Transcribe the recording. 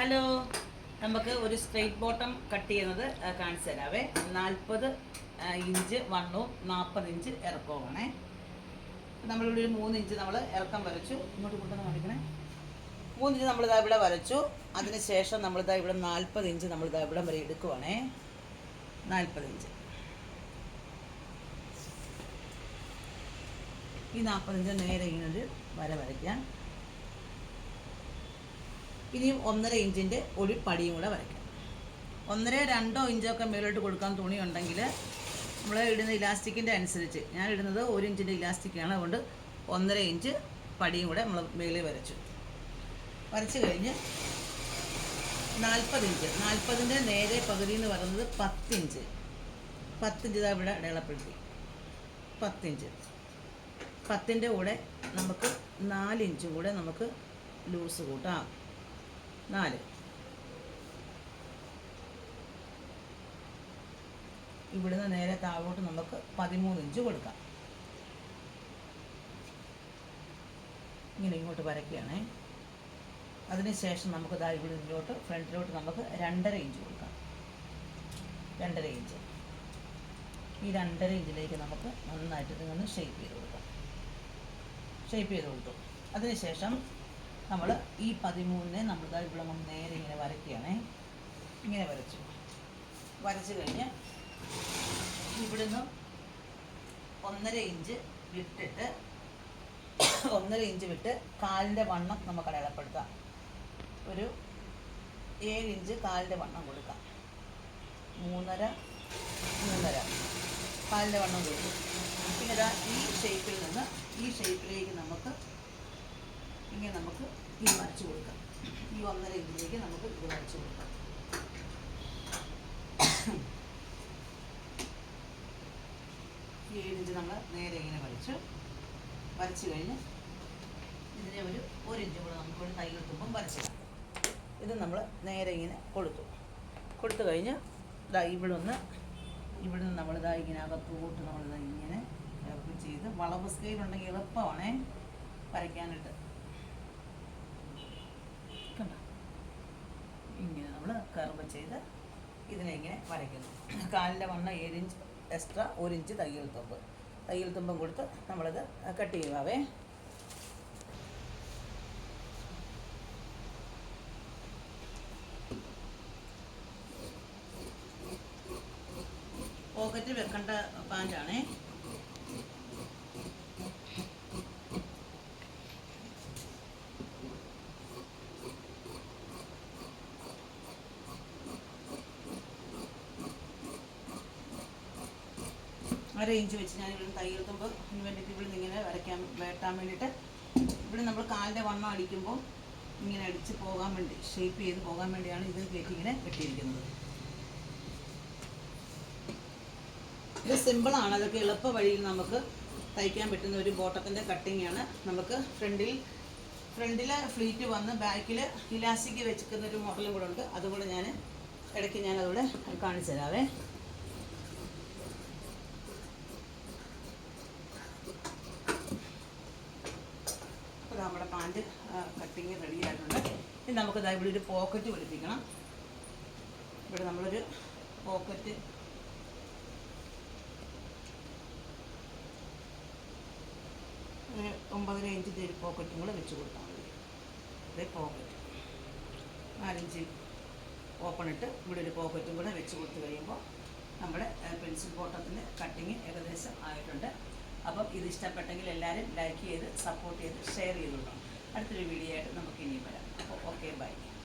Hello. നമുക്ക് ഒരു straight bottom cut ചെയ്യുന്നത് കാണിച്ചു തരാവേ. നാൽപ്പത് ഇഞ്ച് വണ്ണവും നാൽപ്പത് ഇഞ്ച് ഇറക്കവുമാണേ. നമ്മളിവിടെ ഒരു മൂന്ന് ഇഞ്ച് നമ്മൾ ഇറക്കം വരച്ചു. ഇങ്ങോട്ട് കൊണ്ടുവന്ന് കാണിക്കണേ. മൂന്ന് ഇഞ്ച് നമ്മളിതാ ഇവിടെ വരച്ചു. അതിന് ശേഷം നമ്മളിതാ ഇവിടെ നാൽപ്പത് ഇഞ്ച് നമ്മളിതാ ഇവിടെ വരെ എടുക്കുവാണേ. നാൽപ്പത് ഇഞ്ച്. ഈ നാൽപ്പത് ഇഞ്ച് നേരെ ഇങ്ങനെ ഒരു വര വരയ്ക്കാം. ഇനിയും ഒന്നര ഇഞ്ചിന്റെ ഒരു പടിയും കൂടെ വരയ്ക്കാം. ഒന്നര രണ്ടോ ഇഞ്ചോ ഒക്കെ മേലോട്ട് കൊടുക്കാൻ തുണി ഉണ്ടെങ്കിൽ നമ്മൾ ഇടുന്ന ഇലാസ്റ്റിക്കിന്റെ അനുസരിച്ച് ഞാൻ ഇടുന്നത് ഒരു ഇഞ്ചിന്റെ ഇലാസ്റ്റിക്കാണ് അതുകൊണ്ട് ഒന്നര ഇഞ്ച് പടിയും കൂടെ നമ്മൾ മേളിൽ വരച്ചു. വരച്ച് കഴിഞ്ഞ് നാൽപ്പത് ഇഞ്ച്. നാൽപ്പതിന്റെ നേരെ പകുതി എന്ന് പറയുന്നത് പത്തിഞ്ച് പത്തിഞ്ച് ഇതാ ഇവിടെ അടയാളപ്പെടുത്തി. പത്തിഞ്ച് പത്തിന്റെ കൂടെ നമുക്ക് നാലിഞ്ചും കൂടെ നമുക്ക് ലൂസ് കൂട്ടാം. നാല്. ഇവിടുന്ന് നേരെ താഴോട്ട് നമുക്ക് പതിമൂന്ന് ഇഞ്ച് കൊടുക്കാം. ഇങ്ങനെ ഇങ്ങോട്ട് വരയ്ക്കുകയാണേ. അതിനുശേഷം നമുക്ക് ദാ ഇവിടെ ഇതിലോട്ട് ഫ്രണ്ടിലോട്ട് നമുക്ക് രണ്ടര ഇഞ്ച് കൊടുക്കാം. രണ്ടര ഇഞ്ച്. ഈ രണ്ടര ഇഞ്ചിലേക്ക് നമുക്ക് നന്നായിട്ട് ഇതൊന്ന് ഷേപ്പ് ചെയ്ത് കൊടുക്കാം. ഷേപ്പ് ചെയ്ത് കൊടുത്തു. അതിനുശേഷം നമ്മൾ ഈ പതിമൂന്നിനെ നമ്മൾ ഇവിടെ നമ്മൾ നേരെ ഇങ്ങനെ വരയ്ക്കുകയാണേ. ഇങ്ങനെ വരച്ചു. വരച്ചു കഴിഞ്ഞ് ഇവിടുന്ന് ഒന്നര ഇഞ്ച് വിട്ടിട്ട് ഒന്നര ഇഞ്ച് വിട്ട് കാലിന്റെ വണ്ണം നമുക്ക് അടയാളപ്പെടുത്താം. ഒരു ഏഴ് ഇഞ്ച് കാലിന്റെ വണ്ണം കൊടുക്കാം. മൂന്നര മൂന്നര. കാലിന്റെ വണ്ണം കൊടുക്കും. പിന്നെ ഈ ഷേപ്പിൽ നിന്ന് ഈ ഷേപ്പിലേക്ക് നമുക്ക് ഇങ്ങനെ നമുക്ക് ഇത് വരച്ചു കൊടുക്കാം. ഈ ഒന്നര ഇഞ്ചിലേക്ക് നമുക്ക് ഇത് വരച്ചു കൊടുക്കാം. ഈ ഏഴ് നമ്മൾ നേരെ ഇങ്ങനെ വരച്ചു. വരച്ചു കഴിഞ്ഞ് ഇതിനെ ഒരു ഒരിഞ്ച് കൂടെ നമുക്ക് ഒരു തൈ കിട്ടുമ്പം വരച്ചിടാം. ഇത് നമ്മൾ നേരെ ഇങ്ങനെ കൊടുത്തു കൊടുത്തു കഴിഞ്ഞ് ഇതാ ഇവിടെ ഒന്ന് ഇവിടെ നിന്ന് നമ്മളിതാ ഇങ്ങനെ അകത്തോട്ട് നമ്മളിതാ ഇങ്ങനെ കർവ് ചെയ്ത് വളവ് സ്കെയിലുണ്ടെങ്കിൽ എളുപ്പമാണേ വരയ്ക്കാനായിട്ട്. ഇങ്ങനെ നമ്മൾ കർവ് ചെയ്ത് ഇതിനെ ഇങ്ങനെ വരയ്ക്കുന്നു. കാലിന്റെ വണ്ണം ഏഴ് ഇഞ്ച് എക്സ്ട്രാ ഒരു ഇഞ്ച് തയ്യൽ തുമ്പ്. തയ്യൽ തുമ്പം കൊടുത്ത് നമ്മളിത് കട്ട് ചെയ്യുവാവേ. പോക്കറ്റ് വെക്കേണ്ട പാന്റാണേ ഇഞ്ച് വെച്ച് ഞാൻ ഇവിടെ തയ്യൽ തുമ്പ് ഇതിന് വേണ്ടിയിട്ട് ഇവിടെ ഇങ്ങനെ വരയ്ക്കാൻ വെട്ടാൻ വേണ്ടിയിട്ട് ഇവിടെ നമ്മൾ കാലിന്റെ വണ്ണം അടിക്കുമ്പോൾ ഇങ്ങനെ അടിച്ച് പോകാൻ വേണ്ടി ഷേപ്പ് ചെയ്ത് പോകാൻ വേണ്ടിയാണ് ഇത് കയറ്റി ഇങ്ങനെ കെട്ടിയിരിക്കുന്നത്. ഇത് സിമ്പിളാണ് അതൊക്കെ എളുപ്പ വഴിയിൽ നമുക്ക് തയ്ക്കാൻ പറ്റുന്ന ഒരു ബോട്ടത്തിന്റെ കട്ടിങ് ആണ്. നമുക്ക് ഫ്രണ്ടിൽ ഫ്രണ്ടിൽ ഫ്ലീറ്റ് വന്ന് ബാക്കിൽ ഇലാസ്റ്റിക് വെച്ചിരിക്കുന്ന ഒരു മോഡലും കൂടെ ഉണ്ട്. അതുകൂടെ ഞാൻ ഇടയ്ക്ക് ഞാൻ കാണിച്ചു തരാവേ അപ്പോൾ നമ്മുടെ പാന്റ് കട്ടിങ് റെഡി ആയിട്ടുണ്ട്. ഇനി നമുക്ക് ഇതായി ഇവിടെ ഒരു പോക്കറ്റ് പിടിപ്പിക്കണം. ഇവിടെ നമ്മളൊരു പോക്കറ്റ് ഒമ്പതര ഇഞ്ചിന്റെ ഒരു പോക്കറ്റും കൂടെ വെച്ച് കൊടുത്താൽ മതി. അതേ പോക്കറ്റ് നാലിഞ്ച് ഓപ്പൺ ഇട്ട് ഇവിടെ ഒരു പോക്കറ്റും കൂടെ വെച്ച് കൊടുത്ത് കഴിയുമ്പോൾ നമ്മുടെ പെൻസിൽ ബോട്ടത്തിന്റെ കട്ടിങ് ഏകദേശം ആയിട്ടുണ്ട്. അപ്പം ഇത് ഇഷ്ടപ്പെട്ടെങ്കിൽ എല്ലാവരും ലൈക്ക് ചെയ്ത് സപ്പോർട്ട് ചെയ്ത് ഷെയർ ചെയ്തോളാം. അടുത്തൊരു വീഡിയോ ആയിട്ട് നമുക്ക് ഇനിയും വരാം. അപ്പോൾ ഓക്കെ ബൈ